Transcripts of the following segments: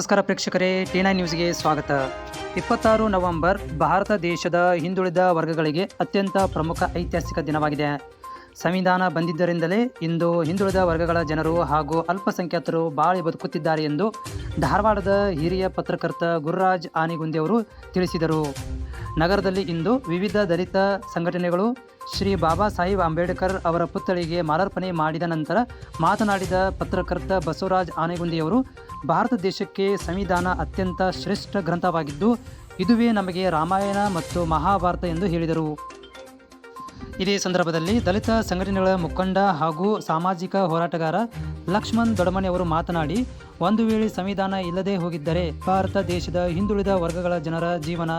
ನಮಸ್ಕಾರ ಪ್ರೇಕ್ಷಕರೇ T nine ನ್ಯೂಸ್ಗೆ ಸ್ವಾಗತ. ಇಪ್ಪತ್ತಾರು ನವೆಂಬರ್, ಭಾರತ ದೇಶದ ಹಿಂದುಳಿದ ವರ್ಗಗಳಿಗೆ ಅತ್ಯಂತ ಪ್ರಮುಖ ಐತಿಹಾಸಿಕ ದಿನವಾಗಿದೆ. ಸಂವಿಧಾನ ಬಂದಿದ್ದರಿಂದಲೇ ಇಂದು ಹಿಂದುಳಿದ ವರ್ಗಗಳ ಜನರು ಹಾಗೂ ಅಲ್ಪಸಂಖ್ಯಾತರು ಬಾಳಿ ಬದುಕುತ್ತಿದ್ದಾರೆ ಎಂದು ಧಾರವಾಡದ ಹಿರಿಯ ಪತ್ರಕರ್ತ ಗುರುರಾಜ್ ಆನಿಗುಂದಿ ಅವರು ತಿಳಿಸಿದರು. ನಗರದಲ್ಲಿ ಇಂದು ವಿವಿಧ ದಲಿತ ಸಂಘಟನೆಗಳು ಶ್ರೀ ಬಾಬಾ ಸಾಹೇಬ್ ಅಂಬೇಡ್ಕರ್ ಅವರ ಪುತ್ಥಳಿಗೆ ಮಾಲಾರ್ಪಣೆ ಮಾಡಿದ ನಂತರ ಮಾತನಾಡಿದ ಪತ್ರಕರ್ತ ಬಸವರಾಜ್ ಆನೆಗುಂದಿಯವರು ಭಾರತ ದೇಶಕ್ಕೆ ಸಂವಿಧಾನ ಅತ್ಯಂತ ಶ್ರೇಷ್ಠ ಗ್ರಂಥವಾಗಿದ್ದು ಇದುವೇ ನಮಗೆ ರಾಮಾಯಣ ಮತ್ತು ಮಹಾಭಾರತ ಎಂದು ಹೇಳಿದರು. ಇದೇ ಸಂದರ್ಭದಲ್ಲಿ ದಲಿತ ಸಂಘಟನೆಗಳ ಮುಖಂಡ ಹಾಗೂ ಸಾಮಾಜಿಕ ಹೋರಾಟಗಾರ ಲಕ್ಷ್ಮಣ್ ದೊಡಮನಿ ಅವರು ಮಾತನಾಡಿ, ಒಂದು ವೇಳೆ ಸಂವಿಧಾನ ಇಲ್ಲದೆ ಹೋಗಿದ್ದರೆ ಭಾರತ ದೇಶದ ಹಿಂದುಳಿದ ವರ್ಗಗಳ ಜನರ ಜೀವನ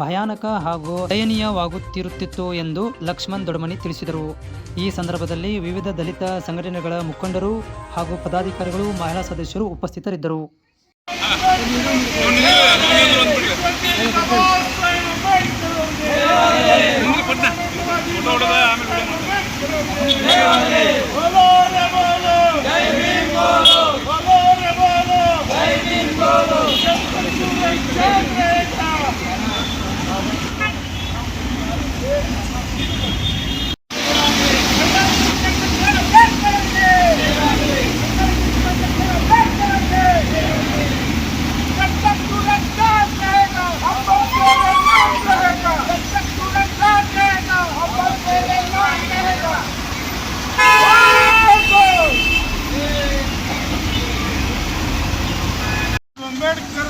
ಭಯಾನಕ ಹಾಗೂ ದಯನೀಯವಾಗುತ್ತಿರುತ್ತಿತ್ತು ಎಂದು ಲಕ್ಷ್ಮಣ್ ದೊಡಮನಿ ತಿಳಿಸಿದರು. ಈ ಸಂದರ್ಭದಲ್ಲಿ ವಿವಿಧ ದಲಿತ ಸಂಘಟನೆಗಳ ಮುಖಂಡರು ಹಾಗೂ ಪದಾಧಿಕಾರಿಗಳು, ಮಹಿಳಾ ಸದಸ್ಯರು ಉಪಸ್ಥಿತರಿದ್ದರು.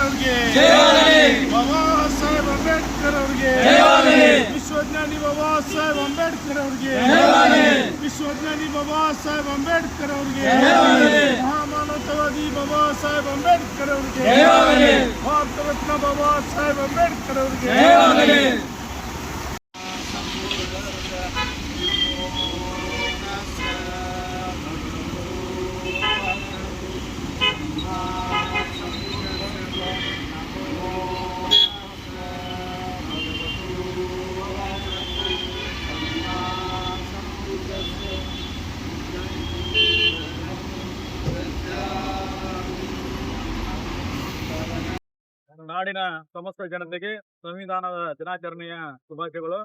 ಅಂಬೇಡ್ಕರ್ ಅವ್ರಿಗೆ ಬಾಬಾ ಸಾಹೇಬ್ ಅಂಬೇಡ್ಕರ್ ಅವ್ರಿಗೆ ವಿಶ್ವಜ್ಞಾನಿ ಬಾಬಾ ಸಾಹೇಬ್ ಅಂಬೇಡ್ಕರ್ ಅವ್ರಿಗೆ ವಿಶ್ವಜ್ಞಾನಿ ಬಾಬಾ ಸಾಹೇಬ್ ಅಂಬೇಡ್ಕರ್ ಅವ್ರಿಗೆ ಮಹಾಮಾನವತಾವಾದಿ ಬಾಬಾ ಸಾಹೇಬ್ ಅಂಬೇಡ್ಕರ್ ಅವ್ರಿಗೆ ಭಾರತ ರತ್ನ ಬಾಬಾ ಸಾಹೇಬ್ ಅಂಬೇಡ್ಕರ್ ಅವ್ರಿಗೆ ನಾಡಿನ ಸಮಸ್ತ ಜನತೆಗೆ ಸಂವಿಧಾನದ ದಿನಾಚರಣೆಯ ಶುಭಾಶಯಗಳು.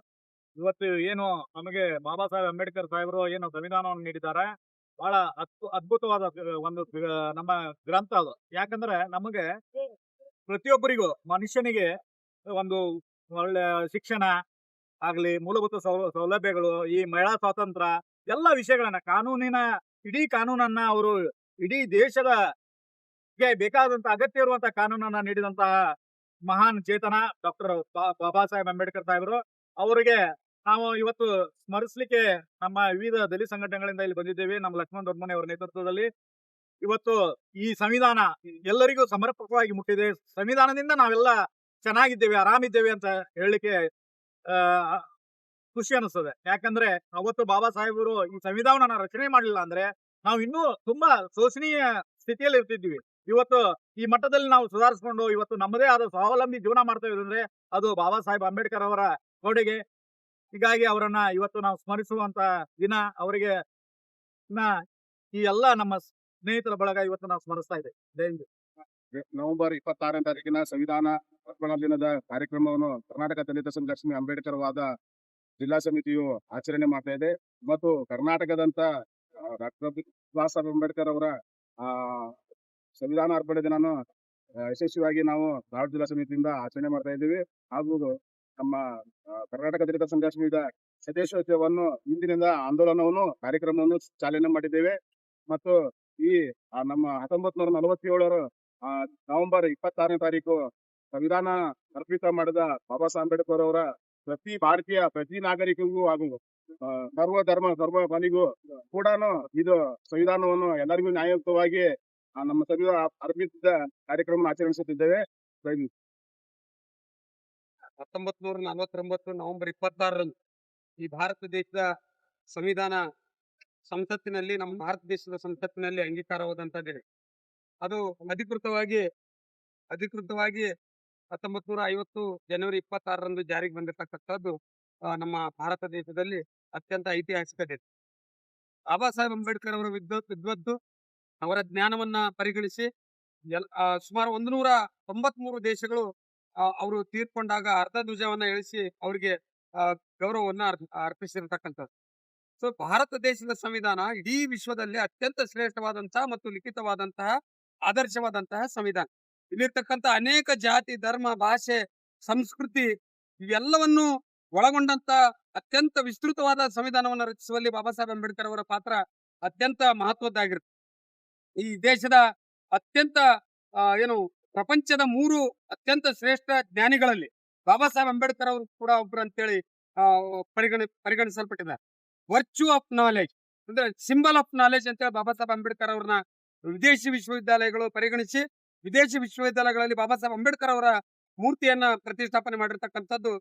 ಇವತ್ತು ಏನು ನಮಗೆ ಬಾಬಾ ಸಾಹೇಬ್ ಅಂಬೇಡ್ಕರ್ ಸಾಹೇಬರು ಏನು ಸಂವಿಧಾನವನ್ನು ನೀಡಿದ್ದಾರೆ. ಬಹಳ ಅದ್ಭು, ಅದ್ಭುತವಾದ ಒಂದು ನಮ್ಮ ಗ್ರಂಥ ಅದು. ಯಾಕಂದ್ರೆ ನಮಗೆ ಪ್ರತಿಯೊಬ್ಬರಿಗೂ ಮನುಷ್ಯನಿಗೆ ಒಂದು ಒಳ್ಳೆ ಶಿಕ್ಷಣ ಆಗ್ಲಿ, ಮೂಲಭೂತ ಸೌಲಭ್ಯಗಳು, ಈ ಮಹಿಳಾ ಸ್ವಾತಂತ್ರ್ಯ, ಎಲ್ಲ ವಿಷಯಗಳನ್ನ ಕಾನೂನಿನ, ಇಡೀ ಕಾನೂನನ್ನ ಅವರು ಇಡೀ ದೇಶದ ಬೇಕಾದಂತ ಅಗತ್ಯ ಇರುವಂತಹ ಕಾನೂನನ್ನ ನೀಡಿದಂತಹ ಮಹಾನ್ ಚೇತನ ಡಾಕ್ಟರ್ ಬಾಬಾ ಸಾಹೇಬ್ ಅಂಬೇಡ್ಕರ್ ಸಾಹೇಬರು. ಅವರಿಗೆ ನಾವು ಇವತ್ತು ಸ್ಮರಿಸಲಿಕ್ಕೆ ನಮ್ಮ ವಿವಿಧ ದಲಿತ ಸಂಘಟನೆಗಳಿಂದ ಇಲ್ಲಿ ಬಂದಿದ್ದೇವೆ. ನಮ್ಮ ಲಕ್ಷ್ಮಣ್ ದೊಡ್ಮನೆ ಅವರ ನೇತೃತ್ವದಲ್ಲಿ. ಇವತ್ತು ಈ ಸಂವಿಧಾನ ಎಲ್ಲರಿಗೂ ಸಮರ್ಪಕವಾಗಿ ಮುಟ್ಟಿದೆ. ಸಂವಿಧಾನದಿಂದ ನಾವೆಲ್ಲ ಚೆನ್ನಾಗಿದ್ದೇವೆ, ಆರಾಮಿದ್ದೇವೆ ಅಂತ ಹೇಳಲಿಕ್ಕೆ ಖುಷಿ ಅನಿಸ್ತದೆ. ಯಾಕಂದ್ರೆ ಅವತ್ತು ಬಾಬಾ ಸಾಹೇಬರು ಈ ಸಂವಿಧಾನನ ರಚನೆ ಮಾಡಲಿಲ್ಲ ಅಂದ್ರೆ ನಾವು ಇನ್ನೂ ತುಂಬಾ ಶೋಷಣೀಯ ಸ್ಥಿತಿಯಲ್ಲಿ ಇರ್ತಿದ್ವಿ ಇವತ್ತು ಈ ಮಟ್ಟದಲ್ಲಿ ನಾವು ಸುಧಾರಿಸ್ಕೊಂಡು ಇವತ್ತು ನಮ್ಮದೇ ಆದ ಸ್ವಾವಲಂಬಿ ಜೀವನ ಮಾಡ್ತಾ ಇದ್ರೆ ಅದು ಬಾಬಾ ಸಾಹೇಬ್ ಅಂಬೇಡ್ಕರ್ ಅವರ ಕೊಡುಗೆ. ಹೀಗಾಗಿ ಅವರನ್ನ ಇವತ್ತು ನಾವು ಸ್ಮರಿಸುವಂತ ದಿನ ಅವರಿಗೆ ಈ ಎಲ್ಲ ನಮ್ಮ ಸ್ನೇಹಿತರ ಬಳಗ ಇವತ್ತು ನಾವು ಸ್ಮರಿಸ್ತಾ ಇದೆ ನವೆಂಬರ್ ಇಪ್ಪತ್ತಾರನೇ ತಾರೀಕಿನ ಸಂವಿಧಾನ ದಿನದ ಕಾರ್ಯಕ್ರಮವನ್ನು ಕರ್ನಾಟಕ ದಲಿತ ಲಕ್ಷ್ಮಿ ಅಂಬೇಡ್ಕರ್ ವಾದ ಜಿಲ್ಲಾ ಸಮಿತಿಯು ಆಚರಣೆ ಮಾಡ್ತಾ ಇದೆ. ಮತ್ತು ಕರ್ನಾಟಕದಂತ ಡಾಕ್ಟರ್ ಬಾಬಾ ಸಾಹೇಬ್ ಅಂಬೇಡ್ಕರ್ ಅವರ, ಆ ಸಂವಿಧಾನ ಅರ್ಪಣೆ ದಿನಾನು ಯಶಸ್ವಿಯಾಗಿ ನಾವು ಧಾರವಾಡ ಜಿಲ್ಲಾ ಸಮಿತಿಯಿಂದ ಆಚರಣೆ ಮಾಡ್ತಾ ಇದ್ದೀವಿ. ಹಾಗೂ ನಮ್ಮ ಕರ್ನಾಟಕ ದಲಿತ ಸಂಘರ್ಷಣೆಯ ಸದಸ್ಯೋತ್ಸವವನ್ನು ಇಂದಿನಿಂದ ಆಂದೋಲನವನ್ನು ಕಾರ್ಯಕ್ರಮವನ್ನು ಚಾಲನೆ ಮಾಡಿದ್ದೇವೆ. ಮತ್ತು ಈ ನಮ್ಮ ಹತ್ತೊಂಬತ್ ನೂರ ನಲವತ್ತೇಳರ ನವೆಂಬರ್ ಇಪ್ಪತ್ತಾರನೇ ತಾರೀಕು ಸಂವಿಧಾನ ಅರ್ಪಿತ ಮಾಡಿದ ಬಾಬಾ ಸಾಹೇಬ್ ಅಂಬೇಡ್ಕರ್ ಅವರ ಪ್ರತಿ ಭಾರತೀಯ ಪ್ರತಿ ನಾಗರಿಕರಿಗೂ ಹಾಗೂ ಸರ್ವ ಧರ್ಮ ಸರ್ವ ಮನಿಗೂ ಕೂಡ ಇದು ಸಂವಿಧಾನವನ್ನು ಎಲ್ಲರಿಗೂ ನ್ಯಾಯಯುತವಾಗಿ ಆ, ನಮ್ಮ ಸಭೆಯ ಅರ್ಪಿತ ಕಾರ್ಯಕ್ರಮ ಆಚರಿಸುತ್ತಿದ್ದೇವೆ. ಹತ್ತೊಂಬತ್ ನೂರ ನಲವತ್ತೊಂಬತ್ತು ನವೆಂಬರ್ ಇಪ್ಪತ್ತಾರರಂದು ಈ ಭಾರತ ದೇಶದ ಸಂವಿಧಾನ ಸಂಸತ್ತಿನಲ್ಲಿ, ನಮ್ಮ ಭಾರತ ದೇಶದ ಸಂಸತ್ತಿನಲ್ಲಿ ಅಂಗೀಕಾರವಾದಂತದ್ದಿದೆ ಅದು ಅಧಿಕೃತವಾಗಿ ಅಧಿಕೃತವಾಗಿ ಹತ್ತೊಂಬತ್ ನೂರ ಐವತ್ತು ಜನವರಿ ಇಪ್ಪತ್ತಾರರಂದು ಜಾರಿಗೆ ಬಂದಿರತಕ್ಕಂಥದ್ದು ನಮ್ಮ ಭಾರತ ದೇಶದಲ್ಲಿ ಅತ್ಯಂತ ಐತಿಹಾಸಿಕತೆ ಬಾಬಾ ಸಾಹೇಬ್ ಅಂಬೇಡ್ಕರ್ ಅವರ ವಿದ್ವತ್ ವಿದ್ವದ್ದು ಅವರ ಜ್ಞಾನವನ್ನ ಪರಿಗಣಿಸಿ ಎಲ್ ಸುಮಾರು ಒಂದು ನೂರ ತೊಂಬತ್ಮೂರು ದೇಶಗಳು ಅವರು ತೀರ್ಕೊಂಡಾಗ ಅರ್ಧ ಧ್ವಜವನ್ನ ಇಳಿಸಿ ಅವರಿಗೆ ಗೌರವವನ್ನ ಅರ್ಪಿಸಿರ್ತಕ್ಕಂಥದ್ದು. ಸೊ, ಭಾರತ ದೇಶದ ಸಂವಿಧಾನ ಇಡೀ ವಿಶ್ವದಲ್ಲಿ ಅತ್ಯಂತ ಶ್ರೇಷ್ಠವಾದಂತಹ ಮತ್ತು ಲಿಖಿತವಾದಂತಹ, ಆದರ್ಶವಾದಂತಹ ಸಂವಿಧಾನ. ಇಲ್ಲಿರ್ತಕ್ಕಂಥ ಅನೇಕ ಜಾತಿ, ಧರ್ಮ, ಭಾಷೆ, ಸಂಸ್ಕೃತಿ ಇವೆಲ್ಲವನ್ನು ಒಳಗೊಂಡಂತ ಅತ್ಯಂತ ವಿಸ್ತೃತವಾದ ಸಂವಿಧಾನವನ್ನು ರಚಿಸುವಲ್ಲಿ ಬಾಬಾ ಸಾಹೇಬ್ ಅಂಬೇಡ್ಕರ್ ಅವರ ಪಾತ್ರ ಅತ್ಯಂತ ಮಹತ್ವದ್ದಾಗಿರುತ್ತೆ ಈ ದೇಶದ ಅತ್ಯಂತ ಏನು ಪ್ರಪಂಚದ ಮೂರು ಅತ್ಯಂತ ಶ್ರೇಷ್ಠ ಜ್ಞಾನಿಗಳಲ್ಲಿ ಬಾಬಾ ಸಾಹೇಬ್ ಅಂಬೇಡ್ಕರ್ ಅವರು ಕೂಡ ಒಬ್ರು ಅಂತೇಳಿ ಪರಿಗಣ ಪರಿಗಣಿ, ಪರಿಗಣಿಸಲ್ಪಟ್ಟಿದ್ದಾರೆ. ವರ್ಚು ಆಫ್ ನಾಲೆಜ್ ಅಂದ್ರೆ ಸಿಂಬಲ್ ಆಫ್ ನಾಲೆಜ್ ಅಂತೇಳಿ ಬಾಬಾ ಸಾಹೇಬ್ ಅಂಬೇಡ್ಕರ್ ಅವ್ರನ್ನ ವಿದೇಶಿ ವಿಶ್ವವಿದ್ಯಾಲಯಗಳು ಪರಿಗಣಿಸಿ, ವಿದೇಶಿ ವಿಶ್ವವಿದ್ಯಾಲಯಗಳಲ್ಲಿ ಬಾಬಾ ಸಾಹೇಬ್ ಅಂಬೇಡ್ಕರ್ ಅವರ ಮೂರ್ತಿಯನ್ನ ಪ್ರತಿಷ್ಠಾಪನೆ ಮಾಡಿರ್ತಕ್ಕಂಥದ್ದು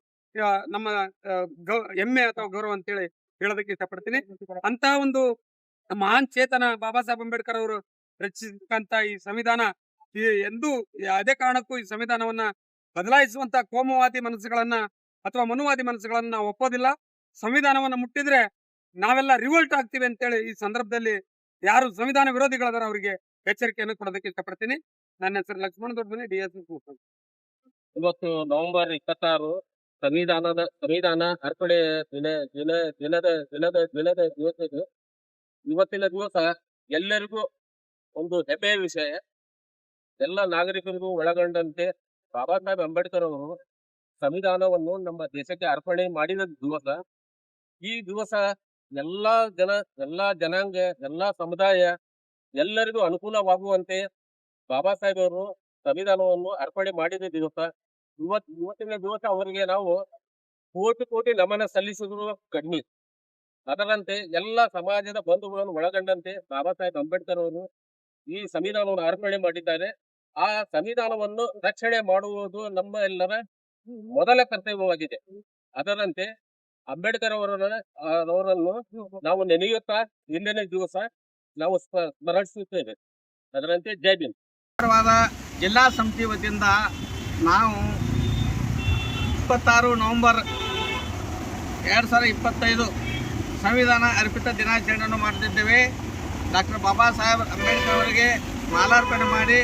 ನಮ್ಮ ಗೌ- ಹೆಮ್ಮೆ ಅಥವಾ ಗೌರವ ಅಂತೇಳಿ ಹೇಳೋದಕ್ಕೆ ಇಷ್ಟಪಡ್ತೀನಿ. ಅಂತ ಒಂದು ಮಹಾನ್ ಚೇತನ ಬಾಬಾ ಸಾಹೇಬ್ ಅಂಬೇಡ್ಕರ್ ಅವರು ರಚಿಸಿರ್ತಕ್ಕಂತ ಈ ಸಂವಿಧಾನ ಎಂದು ಯಾವುದೇ ಕಾರಣಕ್ಕೂ ಈ ಸಂವಿಧಾನವನ್ನ ಬದಲಾಯಿಸುವಂತ ಕೋಮುವಾದಿ ಮನಸ್ಸುಗಳನ್ನ ಅಥವಾ ಮನುವಾದಿ ಮನಸ್ಸುಗಳನ್ನ ನಾವು ಒಪ್ಪೋದಿಲ್ಲ. ಸಂವಿಧಾನವನ್ನ ಮುಟ್ಟಿದ್ರೆ ನಾವೆಲ್ಲ ರಿವೋಲ್ಟ್ ಆಗ್ತೀವಿ ಅಂತೇಳಿ ಈ ಸಂದರ್ಭದಲ್ಲಿ ಯಾರು ಸಂವಿಧಾನ ವಿರೋಧಿಗಳದಾರ ಅವರಿಗೆ ಎಚ್ಚರಿಕೆಯನ್ನು ಕೊಡೋದಕ್ಕೆ ಇಷ್ಟಪಡ್ತೀನಿ. ನನ್ನ ಹೆಸರು ಲಕ್ಷ್ಮಣ ದೊಡ್ಡಮನಿ, ಡಿ ಎಸ್ ಇವತ್ತು ನವೆಂಬರ್ ಇಪ್ಪತ್ತಾರು ಸಂವಿಧಾನದ, ಸಂವಿಧಾನ ಅರ್ಪಣೆ ದಿನ ದಿನ, ದಿನದ ದಿನದ ದಿನದ ದಿವಸ. ಇವತ್ತಿನ ದಿವಸ ಎಲ್ಲರಿಗೂ ಒಂದು ಹೆಮ್ಮೆಯ ವಿಷಯ. ಎಲ್ಲ ನಾಗರಿಕರಿಗೂ ಒಳಗೊಂಡಂತೆ ಬಾಬಾ ಸಾಹೇಬ್ ಅಂಬೇಡ್ಕರ್ ಅವರು ಸಂವಿಧಾನವನ್ನು ನಮ್ಮ ದೇಶಕ್ಕೆ ಅರ್ಪಣೆ ಮಾಡಿದ ದಿವಸ, ಈ ದಿವಸ ಎಲ್ಲಾ ಜನ, ಎಲ್ಲಾ ಜನಾಂಗ, ಎಲ್ಲಾ ಸಮುದಾಯ ಎಲ್ಲರಿಗೂ ಅನುಕೂಲವಾಗುವಂತೆ ಬಾಬಾ ಸಾಹೇಬ್ ಅವರು ಸಂವಿಧಾನವನ್ನು ಅರ್ಪಣೆ ಮಾಡಿದ ದಿವಸ. ಇವತ್, ಇವತ್ತಿನ ದಿವಸ ಅವರಿಗೆ ನಾವು ಕೋಟಿ ಕೋಟಿ ನಮನ ಸಲ್ಲಿಸಿದ್ರು ಕಡಿಮೆ ಅದರಂತೆ ಎಲ್ಲ ಸಮಾಜದ ಬಂಧುಗಳನ್ನು ಒಳಗೊಂಡಂತೆ ಬಾಬಾ ಸಾಹೇಬ್ ಅಂಬೇಡ್ಕರ್ ಅವರು ಈ ಸಂವಿಧಾನವನ್ನು ಅರ್ಪಣೆ ಮಾಡಿದ್ದಾರೆ. ಆ ಸಂವಿಧಾನವನ್ನು ರಕ್ಷಣೆ ಮಾಡುವುದು ನಮ್ಮ ಎಲ್ಲರ ಮೊದಲ ಕರ್ತವ್ಯವಾಗಿದೆ. ಅದರಂತೆ ಅಂಬೇಡ್ಕರ್ ಅವರ ಅವರನ್ನು ನಾವು ನೆನೆಯುತ್ತಾ ಇಂದಿನ ದಿವಸ ನಾವು ಸ್ಮರಣಿಸುತ್ತೇವೆ ಅದರಂತೆ ಜೈ ಜಿಲ್ಲಾ ಸಮಿತಿ ವತಿಯಿಂದ ನಾವು ಇಪ್ಪತ್ತಾರು ನವೆಂಬರ್ ಎರಡು ಸಾವಿರದ ಇಪ್ಪತ್ತೈದು ಸಂವಿಧಾನ ಅರ್ಪಿತ ದಿನಾಚರಣೆಯನ್ನು ಮಾಡ್ತಿದ್ದೇವೆ. ಡಾಕ್ಟರ್ ಬಾಬಾ ಸಾಹೇಬ್ ಅಂಬೇಡ್ಕರ್ ಅವರಿಗೆ ಮಾಲಾರ್ಪಣೆ ಮಾಡಿ,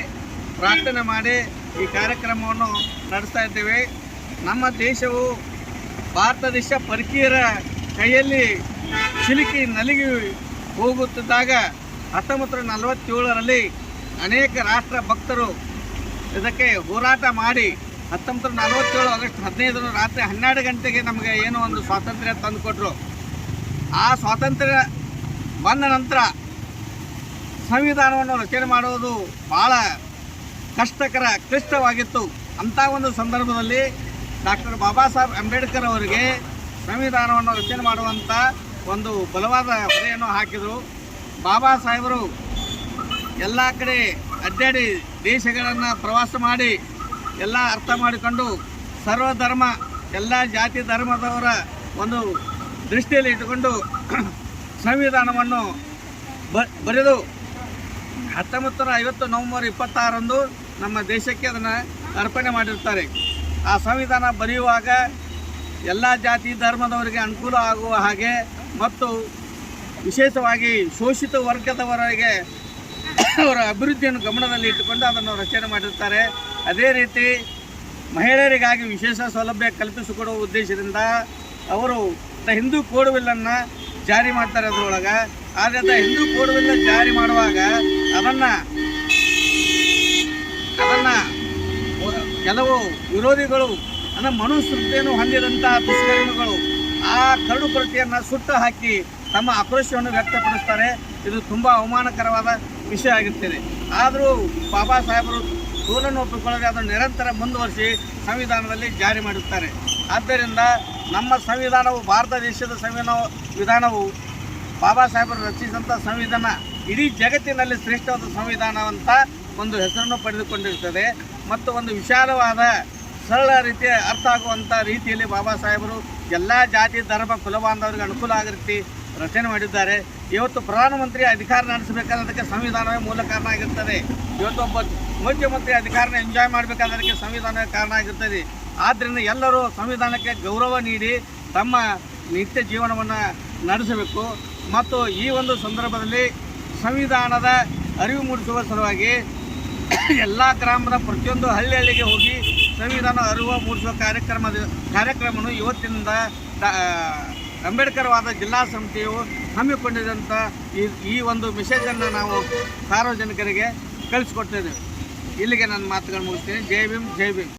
ಪ್ರಾರ್ಥನೆ ಮಾಡಿ ಈ ಕಾರ್ಯಕ್ರಮವನ್ನು ನಡೆಸ್ತಾ ಇದ್ದೇವೆ. ನಮ್ಮ ದೇಶವು ಭಾರತ ದೇಶ ಪರಕೀಯರ ಕೈಯಲ್ಲಿ ಸಿಲುಕಿ ನಲಿಗಿ ಹೋಗುತ್ತಿದ್ದಾಗ ಹತ್ತೊಂಬತ್ತು ನೂರ ನಲವತ್ತೇಳರಲ್ಲಿ ಅನೇಕ ರಾಷ್ಟ್ರ ಭಕ್ತರು ಇದಕ್ಕೆ ಹೋರಾಟ ಮಾಡಿ ಹತ್ತೊಂಬತ್ತು ನೂರ ನಲವತ್ತೇಳು ಆಗಸ್ಟ್ ಹದಿನೈದರ ರಾತ್ರಿ ಹನ್ನೆರಡು ಗಂಟೆಗೆ ನಮಗೆ ಏನೋ ಒಂದು ಸ್ವಾತಂತ್ರ್ಯ ತಂದುಕೊಟ್ರು. ಆ ಸ್ವಾತಂತ್ರ್ಯ ಬಂದ ನಂತರ ಸಂವಿಧಾನವನ್ನು ರಚನೆ ಮಾಡುವುದು ಭಾಳ ಕಷ್ಟಕರ, ಕ್ಲಿಷ್ಟವಾಗಿತ್ತು. ಅಂಥ ಒಂದು ಸಂದರ್ಭದಲ್ಲಿ ಡಾಕ್ಟರ್ ಬಾಬಾ ಸಾಹೇಬ್ ಅಂಬೇಡ್ಕರ್ ಅವರಿಗೆ ಸಂವಿಧಾನವನ್ನು ರಚನೆ ಮಾಡುವಂಥ ಒಂದು ಬಲವಾದ ಹೊರೆಯನ್ನು ಹಾಕಿದರು. ಬಾಬಾ ಸಾಹೇಬರು ಎಲ್ಲ ಕಡೆ ಅಡ್ಡಾಡಿ ದೇಶಗಳನ್ನು ಪ್ರವಾಸ ಮಾಡಿ ಎಲ್ಲ ಅರ್ಥ ಮಾಡಿಕೊಂಡು ಸರ್ವಧರ್ಮ ಎಲ್ಲ ಜಾತಿ ಧರ್ಮದವರ ಒಂದು ದೃಷ್ಟಿಯಲ್ಲಿ ಇಟ್ಟುಕೊಂಡು ಸಂವಿಧಾನವನ್ನು ಬರೆದು ಹತ್ತೊಂಬತ್ತು ನೂರ ಐವತ್ತು ನವಂಬರ್ ಇಪ್ಪತ್ತಾರಂದು ನಮ್ಮ ದೇಶಕ್ಕೆ ಅದನ್ನು ಅರ್ಪಣೆ ಮಾಡಿರ್ತಾರೆ. ಆ ಸಂವಿಧಾನ ಬರೆಯುವಾಗ ಎಲ್ಲ ಜಾತಿ ಧರ್ಮದವರಿಗೆ ಅನುಕೂಲ ಆಗುವ ಹಾಗೆ ಮತ್ತು ವಿಶೇಷವಾಗಿ ಶೋಷಿತ ವರ್ಗದವರಿಗೆ ಅವರ ಅಭಿವೃದ್ಧಿಯನ್ನು ಗಮನದಲ್ಲಿ ಇಟ್ಟುಕೊಂಡು ಅದನ್ನು ರಚನೆ ಮಾಡಿರ್ತಾರೆ. ಅದೇ ರೀತಿ ಮಹಿಳೆಯರಿಗಾಗಿ ವಿಶೇಷ ಸೌಲಭ್ಯ ಕಲ್ಪಿಸಿಕೊಡುವ ಉದ್ದೇಶದಿಂದ ಅವರು ದ ಹಿಂದೂ ಕೋಡ್ ಜಾರಿ ಮಾಡ್ತಾರೆ ಅದರೊಳಗೆ. ಆದರೆ ದ ಹಿಂದೂ ಕೋಡ್ ಜಾರಿ ಮಾಡುವಾಗ ಅದನ್ನು ಅದನ್ನು ಕೆಲವು ವಿರೋಧಿಗಳು ಅಂದರೆ ಮನುಸ್ಮೃತಿಯನ್ನು ಹೊಂದಿದಂತಹ ದುಷ್ಕರ್ಮಿಗಳು ಆ ಕರಡು ಪ್ರತಿಯನ್ನು ಸುಟ್ಟು ಹಾಕಿ ತಮ್ಮ ಆಕ್ರೋಶವನ್ನು ವ್ಯಕ್ತಪಡಿಸ್ತಾರೆ. ಇದು ತುಂಬ ಅವಮಾನಕರವಾದ ವಿಷಯ ಆಗಿರ್ತದೆ. ಆದರೂ ಬಾಬಾ ಸಾಹೇಬರು ಸೋಲನ್ನು ಒಪ್ಪಿಕೊಳ್ಳದೆ ಅದನ್ನು ನಿರಂತರ ಮುಂದುವರಿಸಿ ಸಂವಿಧಾನದಲ್ಲಿ ಜಾರಿ ಮಾಡುತ್ತಾರೆ ಆದ್ದರಿಂದ ನಮ್ಮ ಸಂವಿಧಾನವು ಭಾರತ ದೇಶದ ಸಂವಿಧಾನ ವಿಧಾನವು ಬಾಬಾ ಸಾಹೇಬರು ರಚಿಸಿದಂಥ ಸಂವಿಧಾನ, ಇಡೀ ಜಗತ್ತಿನಲ್ಲಿ ಶ್ರೇಷ್ಠವಾದ ಸಂವಿಧಾನ ಅಂತ ಒಂದು ಹೆಸರನ್ನು ಪಡೆದುಕೊಂಡಿರ್ತದೆ. ಮತ್ತು ಒಂದು ವಿಶಾಲವಾದ, ಸರಳ ರೀತಿಯ ಅರ್ಥ ಆಗುವಂಥ ರೀತಿಯಲ್ಲಿ ಬಾಬಾ ಸಾಹೇಬರು ಎಲ್ಲ ಜಾತಿ, ಧರ್ಮ, ಕುಲಬಾಂಧವರಿಗೆ ಅನುಕೂಲ ಆಗಿರ್ತಿ ರೀತಿ ರಚನೆ ಮಾಡಿದ್ದಾರೆ. ಇವತ್ತು ಪ್ರಧಾನಮಂತ್ರಿ ಅಧಿಕಾರ ನಡೆಸಬೇಕಾದಕ್ಕೆ ಸಂವಿಧಾನವೇ ಮೂಲ ಕಾರಣ ಆಗಿರ್ತದೆ. ಇವತ್ತು ಒಬ್ಬ ಮುಖ್ಯಮಂತ್ರಿ ಅಧಿಕಾರನ ಎಂಜಾಯ್ ಮಾಡಬೇಕಾದಕ್ಕೆ ಸಂವಿಧಾನವೇ ಕಾರಣ ಆಗಿರ್ತದೆ. ಆದ್ದರಿಂದ ಎಲ್ಲರೂ ಸಂವಿಧಾನಕ್ಕೆ ಗೌರವ ನೀಡಿ ತಮ್ಮ ನಿತ್ಯ ಜೀವನವನ್ನು ನಡೆಸಬೇಕು. ಮತ್ತು ಈ ಒಂದು ಸಂದರ್ಭದಲ್ಲಿ ಸಂವಿಧಾನದ ಅರಿವು ಮೂಡಿಸುವ ಸಲುವಾಗಿ ಎಲ್ಲ ಗ್ರಾಮದ ಪ್ರತಿಯೊಂದು ಹಳ್ಳಿ ಹಳ್ಳಿಗೆ ಹೋಗಿ ಸಂವಿಧಾನ ಅರಿವು ಮೂಡಿಸುವ ಕಾರ್ಯಕ್ರಮದ ಕಾರ್ಯಕ್ರಮವನ್ನು ಇವತ್ತಿನಿಂದ ಅಂಬೇಡ್ಕರ್ ವಾದ ಜಿಲ್ಲಾ ಸಮಿತಿಯು ಹಮ್ಮಿಕೊಂಡಿದ್ದಂಥ ಈ ಈ ಒಂದು ಮೆಸೇಜನ್ನು ನಾವು ಸಾರ್ವಜನಿಕರಿಗೆ ಕಳಿಸ್ಕೊಡ್ತಿದ್ದೇವೆ ಇಲ್ಲಿಗೆ ನನ್ನ ಮಾತುಗಳು ಮುಗಿಸ್ತೀನಿ. ಜೈ ಭೀಮ್ ಜೈ ಭೀಮ್.